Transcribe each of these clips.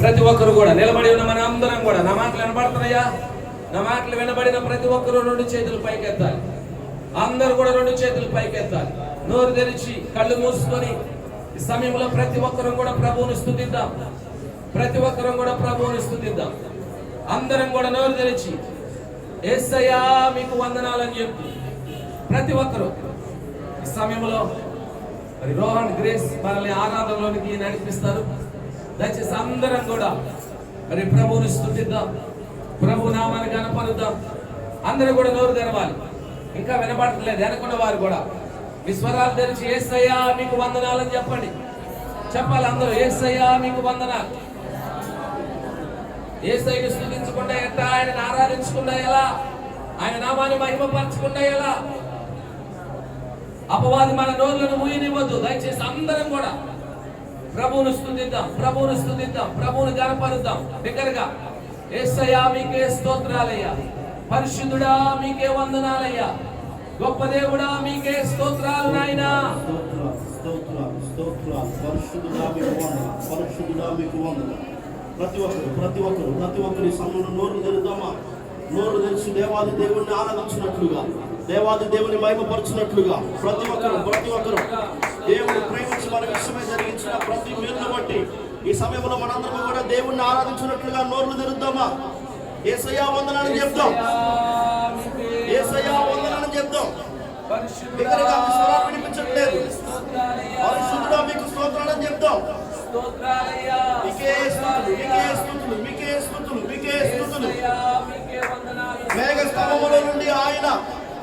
ప్రతి ఒక్కరు కూడా నిలబడి ఉన్న మన అందరం కూడా నా మాటలు వినబడుతున్నాయా? నా మాటలు వినబడిన ప్రతి ఒక్కరు రెండు చేతులు పైకెత్తాలి. అందరూ కూడా రెండు చేతులు పైకెత్తాలి. నోరు తెరిచి కళ్ళు మూసుకొని ఈ సమయంలో ప్రతి ఒక్కరం కూడా ప్రభువుని స్థుతిద్దాం. ప్రతి ఒక్కరం కూడా ప్రభువుని స్థుతిద్దాం. అందరం కూడా నోరు తెరిచి ఏసయ్యా మీకు వందనాలని చెప్పి. ప్రతి ఒక్కరు ఈ సమయంలో మరి రోహన్ గ్రేస్ మనల్ని ఆరాధనలోనికి నడిపిస్తారు. దయచేసి అందరం కూడా మరి ప్రభువుని స్థుతిద్దాం. ప్రభు నామాన్ని కనపరుద్దాం అందరూ కూడా నోరు తెరవాలి. ఇంకా వినపడట్లేదు. వెనకున్న వారు కూడా. విశ్వరాలు తెరిచి ఏసయ్యా మీకు వందనాలని చెప్పండి. చెప్పాలి అందరూ ఏసయ్యా మీకు వందనాలు. ఏసైని స్థుతించకుండా ఎట్లా ఆయన ఆరాధించకుండా ఎలా? ఆయన నామాన్ని మహిమపరచకుండా ఎలా? అపవాది మన నోర్లను మూయనివ్వద్దు. దయచేసి అందరం కూడా ప్రభువును స్థుతిద్దాం ప్రభువును స్థుతిద్దాం ప్రభువును గనపరుద్దాం దగ్గరగా ఏసయ్యా మీకే స్తోత్రాలయ్యా. పరిశుద్ధుడా మీకే వందనాలయ్యా. గొప్ప దేవుడా మీకే స్తోత్రాలు నాయన. మీకు ప్రతి ఒక్కరు ప్రతి ఒక్కరు ప్రతి ఒక్కరు ఈ నోరు తెరుద్దామా? నోరు తెరిచి దేవాది దేవుణ్ణి ఆరాధించినట్లుగా. దేవాది దేవుని మహిమపరచినట్లుగా ప్రతి ఒక్కరు ప్రతి ఒక్కరు దేవుడు ప్రేమించి మన విషయమై జరిగించిన ప్రతి మేలును బట్టి ఈ సమయంలో మనందరం కూడా దేవుణ్ణి ఆరాధించినట్లుగా నోర్లు తెరుద్దామా? ఏసయ్యా వందనాన్ని చెప్తాం ఏసయ్యా వందనాన్ని చెప్తాం బిగ్గరగా మీ స్వరాలు వినిపించట్లేదు. పరిశుద్ధుడా మీకు స్తోత్రాలని చెప్తాం స్తోత్రాలయ్యా మీకే స్తుతులు మీకే స్తుతులు మీకే వందనాలు. మేఘ స్తంభముల నుండి ఆయన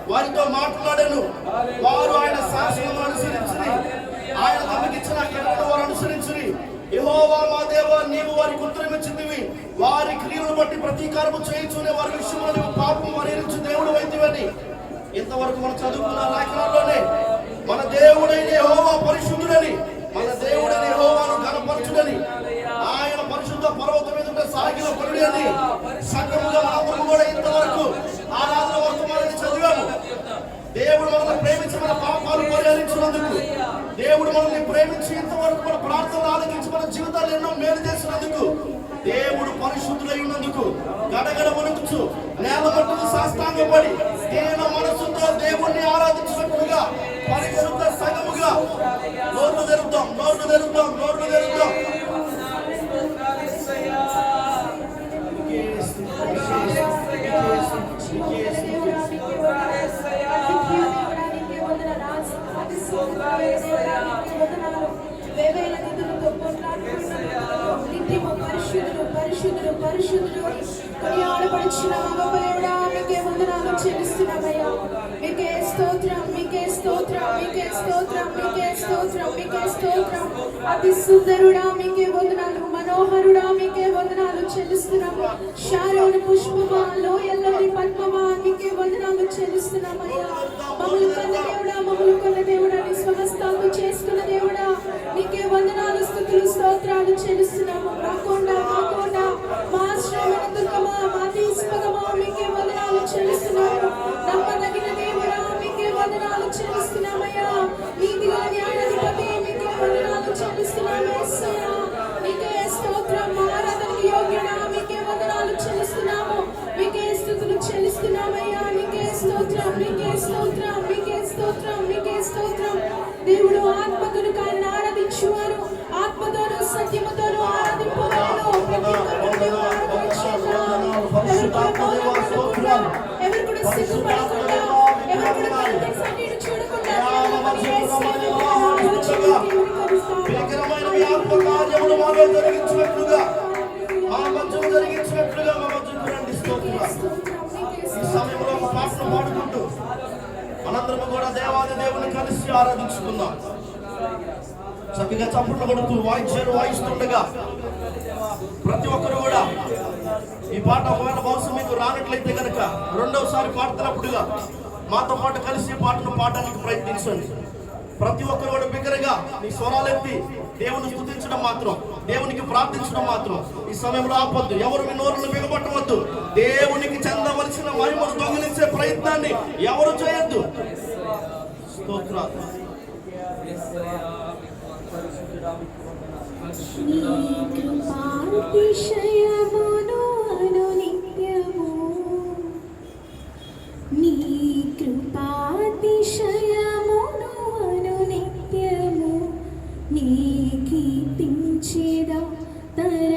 వారితో మాట్లాడాను. వారు ఆయన శాసనం అనుసరించి ఆయన తమకిచ్చిన కట్టడను వారు అనుసరించి యహోవా మా దేవ నీవు వారికి ఉత్తరమిచ్చిందివి వారి క్రియలను బట్టి ప్రతీకారము చేయించునే వారి విషయంలో నీవు పాపం మరణించు దేవుడు వైద్యమని ఇంతవరకు మనం చదువుకున్న లేఖనాల్లోనే మన దేవుడైన యహోవా పరిశుద్ధుడని మన దేవుడైన యహోవాను కనపరచుడని ఆయన పరిశుద్ధ పర్వతం మీద ఉండే సాగిల పరుడి అని కూడా ఇంతవరకు దేవుడు మనల్ని ప్రేమించి మన పాపాలు పరిహరించినందుకు దేవుడు మనల్ని ప్రేమించి ఇంతవరకు మన ప్రార్థనలు ఆలకించి మన జీవితాలు ఎన్నో మేలు చేసినందుకు దేవుడు పరిశుద్ధులైనందుకు గడగడ వణుకుచు నేల మట్టుకు సాష్టాంగపడి దేన మనసుతో దేవుణ్ణి ఆరాధించినట్లుగా పరిశుద్ధ సగముగా నోర్లు తెరుద్దాం నోర్లు తెరుద్దాం నోర్లు పరిశుద్ధుడు పరిశుద్ధుడు కొనియాడబడుచున్న గొప్ప మీకే వందనాలు చెల్లిస్తున్నామయ్యా మీకే స్తోత్రం మీకే స్తోత్రం మీకే స్తోత్రం మీకే స్తోత్రం మీకే స్తోత్రం. అతి సుందరుడా మీకే వందనాలు. మనోహరుడా మీకే వందనాలు చెల్లిస్తున్నాము శారోని పుష్పమా లోయల్లోని పద్మమా మీకే వందనాలు చెల్లిస్తున్నామయ్యా మమ్మల్ని కొన్న దేవుడా మమ్మల్ని కొన్న దేవుడా నీ స్వహస్తాలు చేసుకున్న దేవుడా. మనందరం కూడా దేవాది దేవుని కలిసి ఆరాధించుకుందాం చక్కగా చప్పట్లు కొడుతూ వాయిద్యాలు వాయిస్తుండగా ప్రతి ఒక్కరు కూడా ఈ పాట ఒకవేళ బహుశా మీకు రానట్లయితే కనుక రెండవసారి పాడుతున్నప్పుడుగా మాతో పాటు కలిసి పాటను పాడడానికి ప్రయత్నించండి. ప్రతి ఒక్కరు కూడా బిగ్గరగా మీ స్వరాలెత్తి దేవుని స్థుతించడం మాత్రం దేవునికి ప్రార్థించడం మాత్రం ఈ సమయంలో ఆపొద్దు. ఎవరు మీ నోరును బిగపట్టవద్దు దేవునికి చెందవలసిన మహిమను దొంగిలించే ప్రయత్నాన్ని ఎవరు చేయొద్దు. స్తోత్రాలు. నీ ധര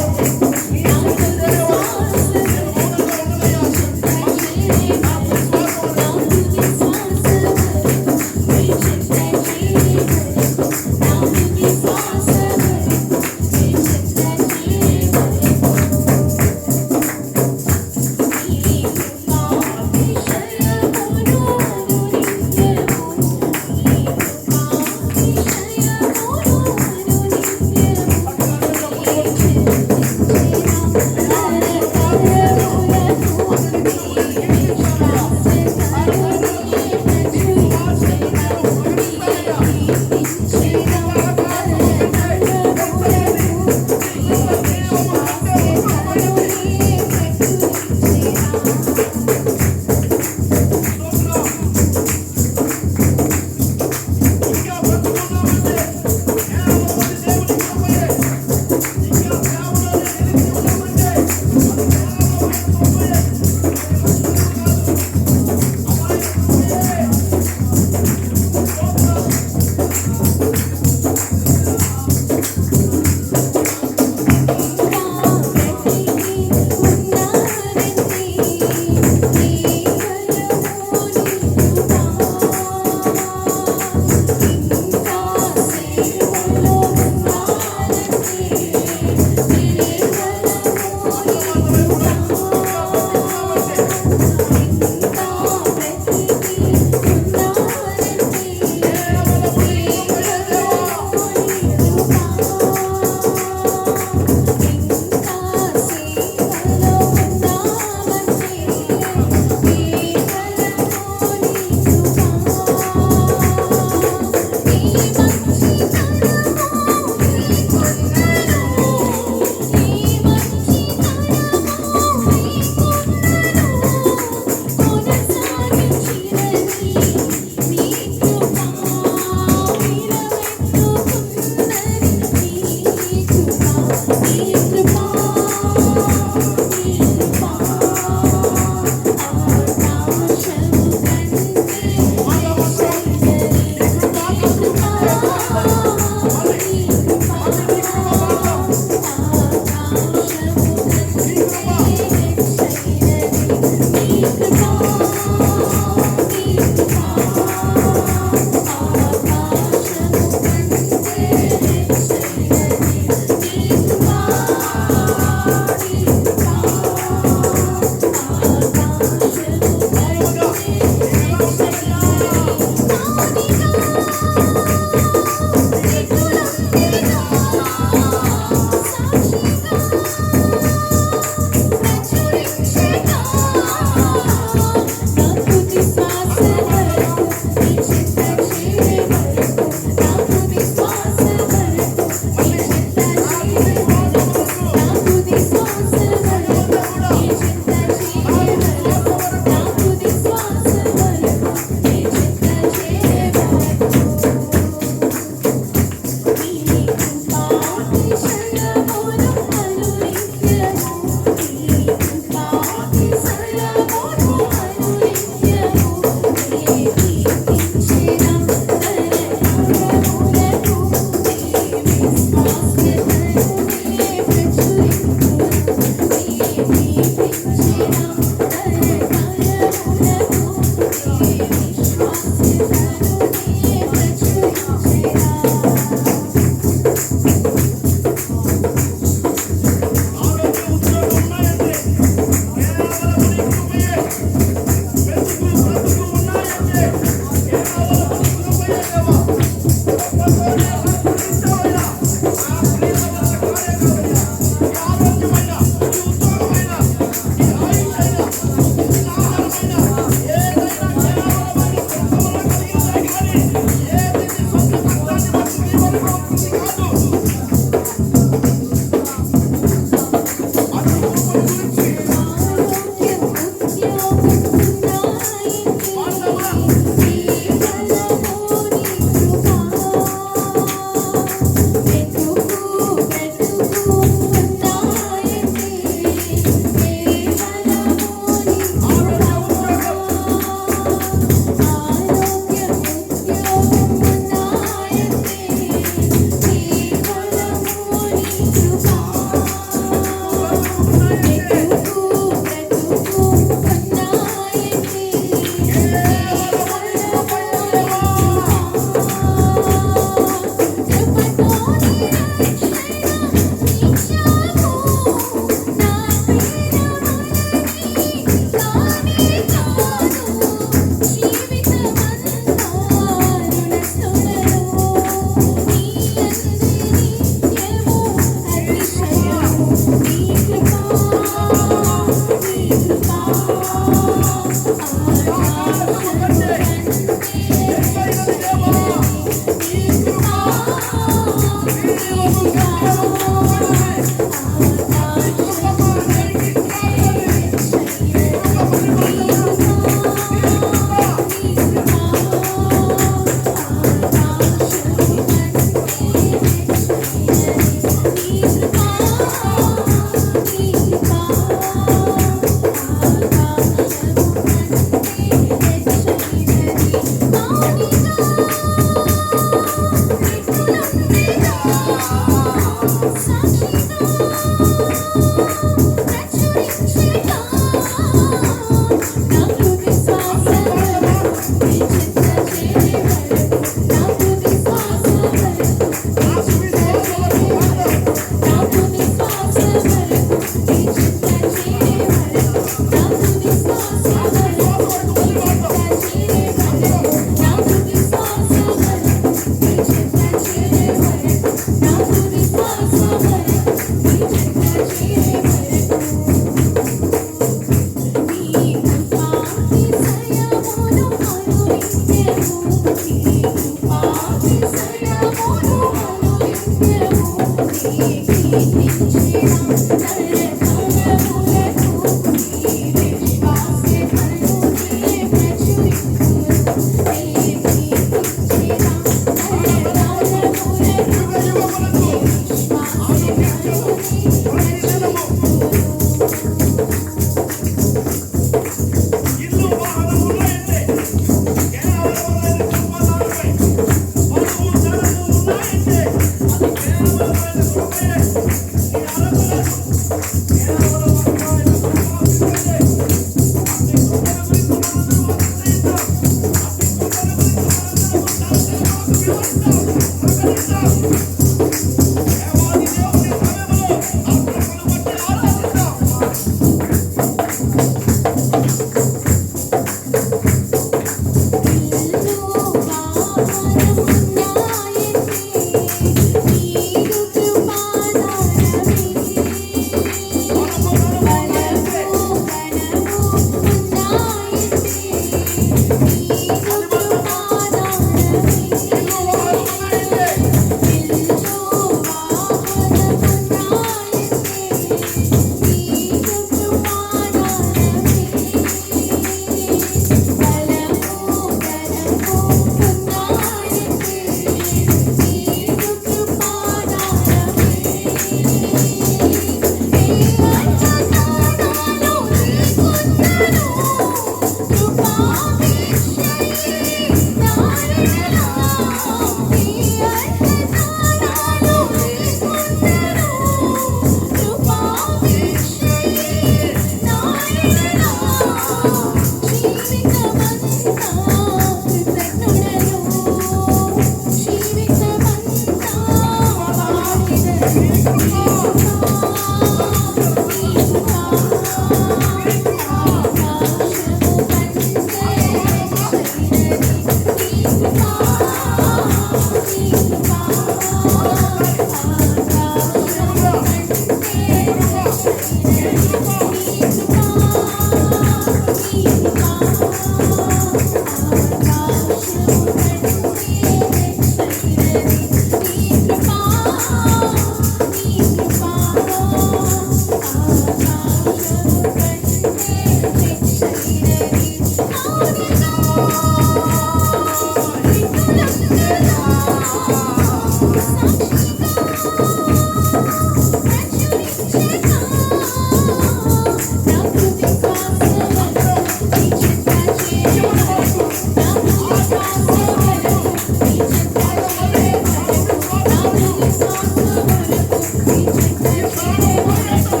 Isso,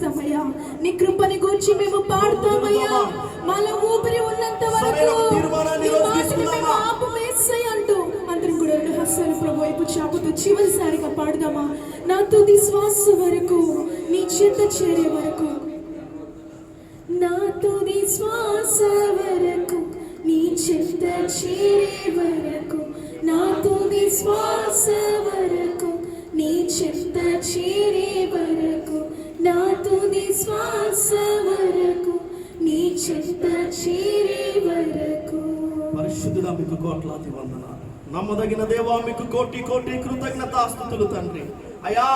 ప్రచురిస్తామయ్యా నీ కృపని గూర్చి మేము పాడుతామయ్యా. మాలో ఊపిరి ఉన్నంత వరకు అంటూ అందరం కూడా రెండు హస్తాలు ప్రభు వైపు చాపుతూ చివరిసారిగా పాడుదామా? నా తుది శ్వాస వరకు నీ చెంత చేరే వరకు పరిశుద్ధుడా మీకు కోట్లాది వందనాలు. నమ్మదగిన దేవా మీకు కోటి కోటి కృతజ్ఞతాస్తుతులు తండ్రి. అయా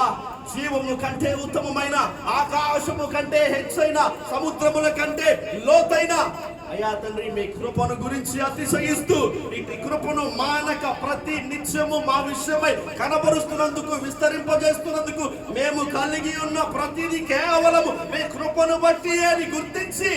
జీవము కంటే ఉత్తమమైన ఆకాశము కంటే హెచ్చైన సముద్రముల కంటే లోతైన అయ్యా తండ్రి మీ కృపను గురించి అతిశయిస్తూ ఇటు కృపను మానక ప్రతి నిత్యము మా విషయమై కనబరుస్తున్నందుకు విస్తరింపజేస్తున్నందుకు మేము కలిగి ఉన్న ప్రతిదీ కేవలము మీ కృపను బట్టి అని గుర్తించి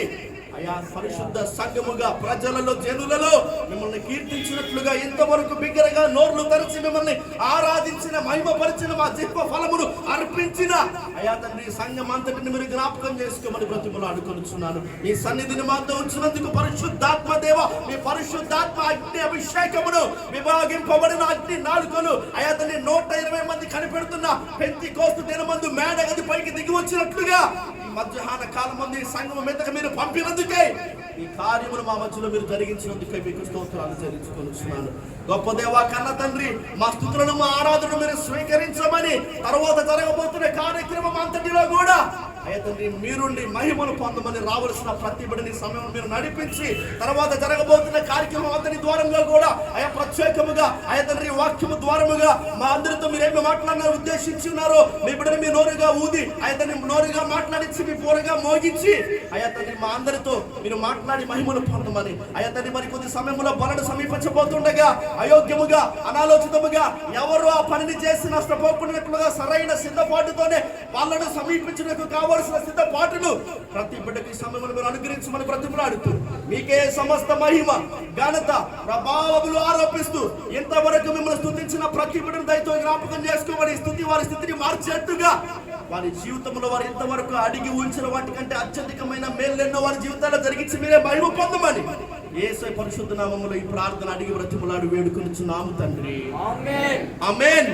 అయా పరిశుద్ధ సంఘముగా ప్రజలలో జనులలో మిమ్మల్ని కీర్తించినట్లుగా ఇంతవరకు బిగ్గరగా నోర్లు తెరిచి మిమ్మల్ని ఆరాధించిన మహిమపరిచిన మా జీవ ఫలమును అర్పించిన అయా తండ్రి సంఘం అంతటిని మీరు జ్ఞాపకం చేసుకోమని బ్రతిమలు అడుగుతున్నాను మీ సన్నిధిని మాతో ఉంచినందుకు పరిశుద్ధాత్మ దేవ మీ పరిశుద్ధాత్మ అగ్ని అభిషేకమును విభాగింపబడిన అగ్ని నాలుకలు అయా తండ్రి నూట ఇరవై మంది కనిపెడుతున్న పెంచి కోస్తు దినమందు మేడ పైకి దిగి వచ్చినట్లుగా మధ్యాహ్న కాలం మంది సంఘం మీదకి మీరు పంపినందుకు ఈ కార్యములు మా మధ్యలో మీరు జరిగించినందుకే మీకు స్తోత్రాలు చెల్లించుకొనిస్తున్నాను గొప్ప దేవ కన్న తండ్రి మా స్థుతులను మా ఆరాధన మీరు స్వీకరించమని తర్వాత జరగబోతున్న కార్యక్రమం అంతటిలో కూడా అయ్యా తండ్రి మీరుండి మహిమను పొందమని రావలసిన ప్రతిబడిని సమయం మీరు నడిపించి తర్వాత జరగబోతున్న కార్యక్రమం అందరి ద్వారంగా కూడా అయా ప్రత్యేకముగా అయ్యా తండ్రి వాక్యము ద్వారముగా మా అందరితో మీరు ఏమి మాట్లాడిన ఉద్దేశించి ఉన్నారో మీ బిడ్డని మీ నోరుగా ఊది అయ్యా తండ్రి నోరుగా మాట్లాడించి మీ పూరగా మోగించి అయ్యా తండ్రి మా అందరితో మీరు మాట్లాడి మహిమను పొందమని అయ్యా తండ్రి మరి కొద్ది సమయంలో బలడు సమీపించబోతుండగా అయోగ్యముగా అనాలోచితముగా ఎవరు ఆ పనిని చేసి నష్టపోకుండా సరైన సిద్ధపాటుతోనే వాళ్ళను సమీపించడానికి కావలసిన సిద్ధపాటును ప్రతి బిడ్డకి సమయంలో మీరు అనుగ్రహించమని ప్రతిమలాడుతూ మీకే సమస్త మహిమ ఘనత ప్రభావములు ఆరోపిస్తూ ఇంతవరకు మిమ్మల్ని స్తుతించిన ప్రతి బిడ్డను దయతో జ్ఞాపకం చేసుకోమని స్థుతి వారి స్థితిని మార్చేట్టుగా వారి జీవితంలో వారు ఇంతవరకు అడిగి ఉంచిన వాటికంటే అత్యధికమైన మేలెన్నో వారి జీవితాల్లో జరిగించి మీరే మహిమ పొందమని ఏసై పరిశుద్ధ నామములో ఈ ప్రార్థన అడిగి బ్రతిమలాడు వేడుకొనిచున్నాము తండ్రి. ఆమేన్. ఆమేన్.